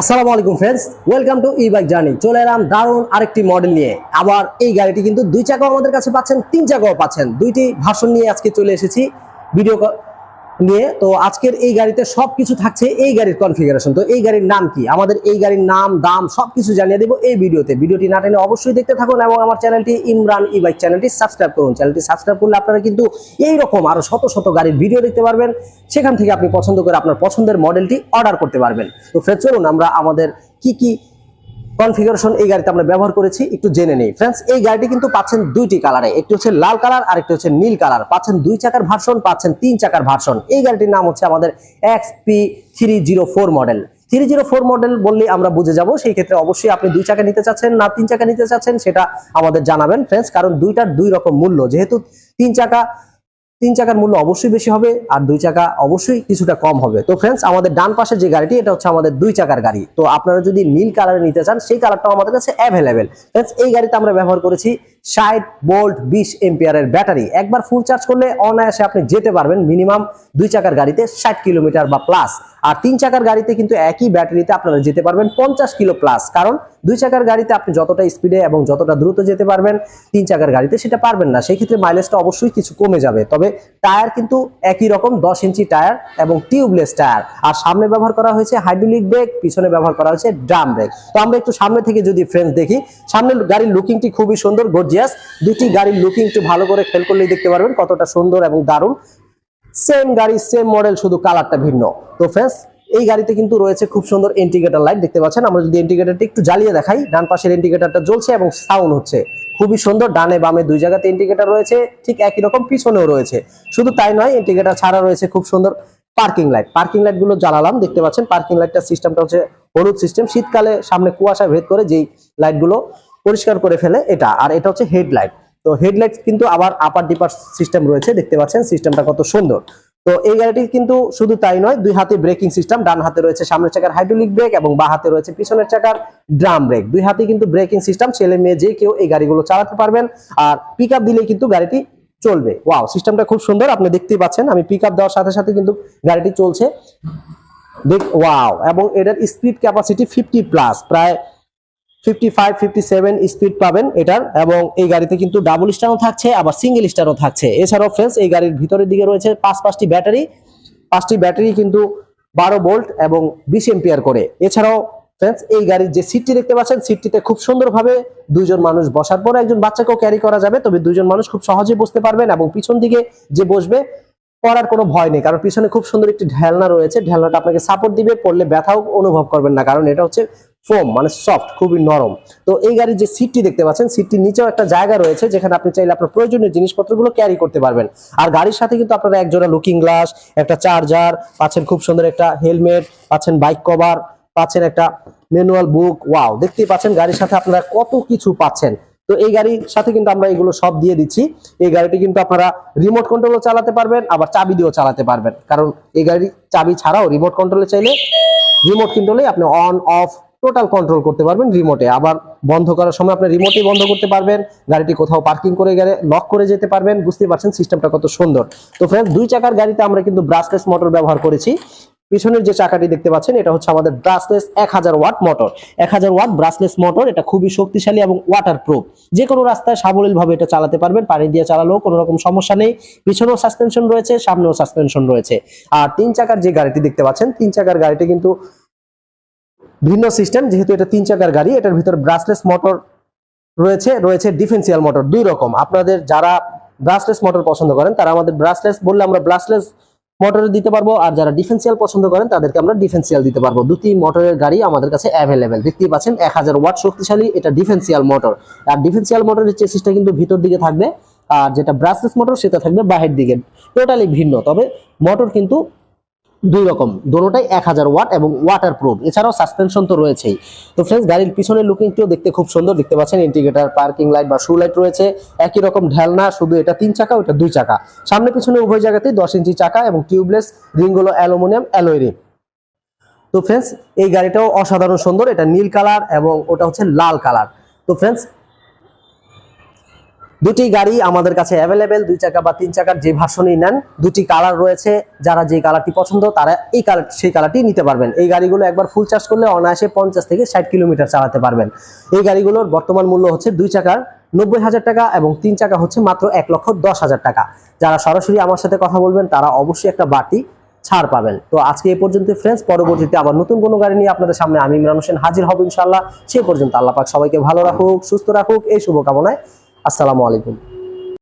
আসসালামু আলাইকুম friends welcome to E bike journey চলে এলাম দারুণ আরেকটি মডেল নিয়ে। আবার এই গাড়িটি কিন্তু দুই চাকাও আমাদের কাছে পাচ্ছেন, তিন চাকাও পাচ্ছেন। দুইটি ভাষণ নিয়ে আজকে চলে এসেছি। ভিডিও নিয়ে, তো আজকের এই গাড়িতে সব কিছু থাকছে এই গাড়ির কনফিগারেশন তো এই গাড়ির নাম কি? আমাদের এই গাড়ির নাম, দাম সব কিছু জানিয়ে দেবো এই ভিডিওতে। ভিডিওটি না টেনে অবশ্যই দেখতে থাকুন এবং আমার চ্যানেলটি ইমরান ই বাইক চ্যানেলটি সাবস্ক্রাইব করুন। চ্যানেলটি সাবস্ক্রাইব করলে আপনারা কিন্তু এই রকম আরও শত শত গাড়ির ভিডিও দেখতে পারবেন। সেখান থেকে আপনি পছন্দ করে আপনার পছন্দের মডেলটি অর্ডার করতে পারবেন। তো ফ্রেন্ডস, চলুন আমরা আমাদের কি কি কনফিগারেশন এই গাড়িতে আমরা ব্যবহার করেছি, একটু জেনে নেই। ফ্রেন্ডস এই গাড়িটি কিন্তু পাচ্ছেন দুইটি কালারে। একটি হচ্ছে লাল কালার আর একটি হচ্ছে নীল কালার। পাচ্ছেন দুই চাকার ভার্সন পাচ্ছেন তিন চাকার ভার্সন এই গাড়িটির নাম হচ্ছে আমাদের X P three zero four model three zero four model বললে আমরা বুঝে যাব, সেই ক্ষেত্রে অবশ্যই আপনি দুই চাকা নিতে চাচ্ছেন না তিন চাকা নিতে চাচ্ছেন, সেটা আমাদের জানাবেন। ফ্রেন্ডস কারণ দুইটার দুই রকম মূল্য। যেহেতু তিন চাকা তিন চাকার মূল্য অবশ্যই বেশি হবে আর দুই চাকা অবশ্যই কিছুটা কম হবে। তো ফ্রেন্ডস আমাদের ডান পাশের যে গাড়িটি, এটা হচ্ছে আমাদের দুই চাকার গাড়ি। তো আপনারা যদি নীল কালারে নিতে চান, সেই কালারটাও আমাদের কাছে অ্যাভেলেবেল ফ্রেন্ডস এই গাড়িতে আমরা ব্যবহার করেছি ষাট বোল্ট বিশ এম্পিয়ারের ব্যাটারি একবার ফুল চার্জ করলে অনায়াসে আপনি যেতে পারবেন মিনিমাম দুই চাকার গাড়িতে ষাট কিলোমিটার বা প্লাস আর তিন চাকার গাড়িতে কিন্তু একই ব্যাটারিতে আপনারা যেতে পারবেন পঞ্চাশ কিলো প্লাস কারণ দুই চাকার গাড়িতে আপনি যতটা স্পিডে এবং যতটা দ্রুত যেতে পারবেন, তিন চাকার গাড়িতে সেটা পারবেন না। সেই ক্ষেত্রে মাইলেজটা অবশ্যই কিছু কমে যাবে। তবে টায়ার কিন্তু একই রকম, দশ ইঞ্চি টায়ার এবং টিউবলেস টায়ার আর সামনে ব্যবহার করা হয়েছে হাইড্রোলিক ব্রেক পিছনে ব্যবহার করা হয়েছে ড্রাম ব্রেক তো আমরা একটু সামনে থেকে যদি ফ্রেন্ডস দেখি সামনের গাড়ির লুকিংটি খুবই সুন্দর গর্জিয়াস দুটি গাড়ির লুকিং একটু ভালো করে খেল করলেই দেখতে পারবেন কতটা সুন্দর এবং দারুণ। সেম গাড়ি সেম মডেল শুধু কালারটা ভিন্ন। তো ফ্রেন্ডস এই গাড়িতে কিন্তু রয়েছে খুব সুন্দর ইন্ডিকেটর লাইট দেখতে পাচ্ছেন? আমরা যদি ইন্ডিকেটরটা একটু জ্বালিয়ে দেখাই, ডান পাশের ইন্ডিকেটরটা জ্বলছে এবং সাউন্ড হচ্ছে। খুবই সুন্দর, ডানে বামে দুই জায়গাতে ইন্ডিকেটর রয়েছে, ঠিক একই রকম পিছনেও রয়েছে। শুধু তাই নয় ইন্ডিকেটর ছাড়া রয়েছে খুব সুন্দর পার্কিং লাইট পার্কিং লাইটগুলো জ্বালালাম, দেখতে পাচ্ছেন? পার্কিং লাইটটা সিস্টেমটা হচ্ছে হলুদ সিস্টেম শীতকালে সামনে কুয়াশা ভেদ করে যেই লাইটগুলো পরিষ্কার করে ফেলে এটা। আর এটা হচ্ছে হেডলাইট তো হেডলাইট কিন্তু আবার আপার ডিপার সিস্টেম রয়েছে, দেখতে পাচ্ছেন সিস্টেমটা কত সুন্দর। তো এই গাড়িটির কিন্তু শুধু তাই নয়, দুই হাতে ব্রেকিং সিস্টেম ডান হাতে রয়েছে সামনের চাকার হাইড্রোলিক ব্রেক এবং বা হাতে রয়েছে পিছনের চাকার ড্রাম ব্রেক দুই হাতে কিন্তু ব্রেকিং সিস্টেম ছেলে মেয়ে যে কেউ এই গাড়িগুলো চালাতে পারবেন। আর পিক দিলে কিন্তু গাড়িটি চলবে। ওয়াও সিস্টেমটা খুব সুন্দর, আপনি দেখতেই পাচ্ছেন, আমি পিক দেওয়ার সাথে সাথে কিন্তু গাড়িটি চলছে। দেখ ওয়াও এবং এটার স্পিড ক্যাপাসিটি ফিফটি প্লাস প্রায় fifty five fifty seven speed পাবেন এটার এবং এই গাড়িতে কিন্তু ডাবল স্টারও থাকছে, আবার সিঙ্গেল স্টারও থাকছে। এছাড়াও ফ্রেন্ডস এই গাড়ির ভিতরের দিকে রয়েছে পাঁচ পাঁচটি ব্যাটারি পাঁচটি ব্যাটারি কিন্তু বারো ভোল্ট এবং বিশ এম্পিয়ার করে। এছাড়াও ফ্রেন্ডস এই গাড়ির যে সিটটি দেখতে পাচ্ছেন সিটটিতে খুব সুন্দরভাবে দুইজন মানুষ বসার পর একজন বাচ্চাকেও ক্যারি করা যাবে, তবে দুইজন মানুষ খুব সহজে বসতে পারবেন এবং পিছন দিকে যে বসবে, পড়ার কোনো ভয় নেই। কারণ পিছনে খুব সুন্দর একটি ঢেলনা রয়েছে। ঢেলনাটা আপনাকে সাপোর্ট দিবে, পড়লে ব্যথাও অনুভব করবেন না। কারণ এটা হচ্ছে ফোম মানে সফট খুবই নরম। তো এই গাড়ির যে সিটটি দেখতে পাচ্ছেন সিটটির নিচেও একটা জায়গা রয়েছে, যেখানে আপনি চাইলে আপনার প্রয়োজনীয় জিনিসপত্রগুলো ক্যারি করতে পারবেন। আর গাড়ির সাথে কিন্তু আপনারা একজোড়া লুকিং গ্লাস একটা চার্জার পাচ্ছেন খুব সুন্দর একটা হেলমেট পাচ্ছেন বাইক কভার পাচ্ছেন একটা ম্যানুয়াল বুক ওয়াও দেখতেই পাচ্ছেন গাড়ির সাথে আপনারা কত কিছু পাচ্ছেন। তো এই গাড়ির সাথে কিন্তু আমরা এগুলো সব দিয়ে দিচ্ছি। এই গাড়িটি কিন্তু আপনারা রিমোট কন্ট্রোলও চালাতে পারবেন, আবার চাবি দিয়েও চালাতে পারবেন। কারণ এই গাড়ির চাবি ছাড়াও রিমোট কন্ট্রোলে চাইলে রিমোট কন্ট্রোলে আপনি অন অফ টোটাল কন্ট্রোল করতে পারবেন রিমোটে আবার বন্ধ করার সময় আপনি রিমোটেই বন্ধ করতে পারবেন, গাড়িটি কোথাও পার্কিং করে গেলে লক করে যেতে পারবেন, বুঝতে পারছেন সিস্টেমটা কত সুন্দর। তো ফ্রেন্ডস দুই চাকার গাড়িতে আমরা কিন্তু ব্রাসলেস মোটর ব্যবহার করেছি। পিছনের যে চাকাটি দেখতে পাচ্ছেন, এটা হচ্ছে আমাদের ব্রাসলেস এক হাজার ওয়াট মোটর এক হাজার ওয়াট ব্রাসলেস মোটর এটা খুবই শক্তিশালী এবং ওয়াটার প্রুফ যে কোনো রাস্তায় সাবলীলভাবে এটা চালাতে পারবেন, পানি দিয়ে চালালেও কোনো রকম সমস্যা নেই। পিছনেও সাসপেনশন রয়েছে, সামনেও সাসপেনশন রয়েছে। আর তিন চাকার যে গাড়িটি দেখতে পাচ্ছেন, তিন চাকার গাড়িটি কিন্তু ভিন্ন সিস্টেম, যেহেতু এটা তিন চাকার গাড়ি, এটার ভিতরে ব্রাসলেস মোটর রয়েছে রয়েছে ডিফেন্সিয়াল মোটর দুই রকম। আপনাদের যারা ব্রাসলেস মোটর পছন্দ করেন, তারা আমাদের ব্রাসলেস বললে আমরা ব্রাসলেস মোটরে দিতে পারব, আর যারা ডিফেন্সিয়াল পছন্দ করেন, তাদেরকে আমরা ডিফেন্সিয়াল দিতে পারব। দুটি মোটরের গাড়ি আমাদের কাছে অ্যাভেলেবেল দেখতেই পাচ্ছেন, এক হাজার ওয়াট শক্তিশালী, এটা ডিফেন্সিয়াল মোটর আর ডিফেন্সিয়াল মোটরের চেসিসটা কিন্তু ভিতর দিকে থাকবে, আর যেটা ব্রাসলেস মোটর সেটা থাকবে বাহির দিকে। টোটালি ভিন্ন, তবে মোটর কিন্তু দুই রকম, দোনোটাই এক হাজার ওয়াট এবং ওয়াটার প্রুফ এছাড়াও সাসপেনশন তো রয়েছেই। তো ফ্রেন্ডস গাড়ির পিছনের লুকিংটিও দেখতে খুব সুন্দর, দেখতে পাচ্ছেন ইন্ডিকেটার পার্কিং লাইট বা শু লাইট রয়েছে। একই রকম ঢেলনা, শুধু এটা তিন চাকা, ওটা দুই চাকা। সামনে পিছনে উভয় জায়গাতেই দশ ইঞ্চি চাকা এবং টিউবলেস রিংগুলো অ্যালুমিনিয়াম, অ্যালোয় রিং তো ফ্রেন্ডস এই গাড়িটাও অসাধারণ সুন্দর, এটা নীল কালার এবং ওটা হচ্ছে লাল কালার তো ফ্রেন্ডস দুটি গাড়ি আমাদের কাছে অ্যাভেলেবেল দুই চাকা বা তিন চাকার যে ভাষণই নেন, দুটি কালার রয়েছে, যারা যে কালারটি পছন্দ, তারা এই কালার সেই কালারটি নিতে পারবেন। এই গাড়িগুলো একবার ফুল চার্জ করলে অনায়াসে পঞ্চাশ থেকে ষাট কিলোমিটার চালাতে পারবেন। এই গাড়িগুলোর বর্তমান মূল্য হচ্ছে দুই চাকার নব্বই হাজার টাকা এবং তিন চাকা হচ্ছে মাত্র এক লক্ষ দশ হাজার টাকা। যারা সরাসরি আমার সাথে কথা বলবেন, তারা অবশ্যই একটা বাড়তি ছাড় পাবেন। তো আজকে এই পর্যন্ত ফ্রেন্ডস পরবর্তীতে আবার নতুন কোনো গাড়ি নিয়ে আপনাদের সামনে আমি ইমরান হোসেন হাজির হব ইনশাল্লাহ সেই পর্যন্ত আল্লাহ পাক সবাইকে ভালো রাখুক, সুস্থ রাখুক, এই শুভকামনায় আসসালামু আলাইকুম।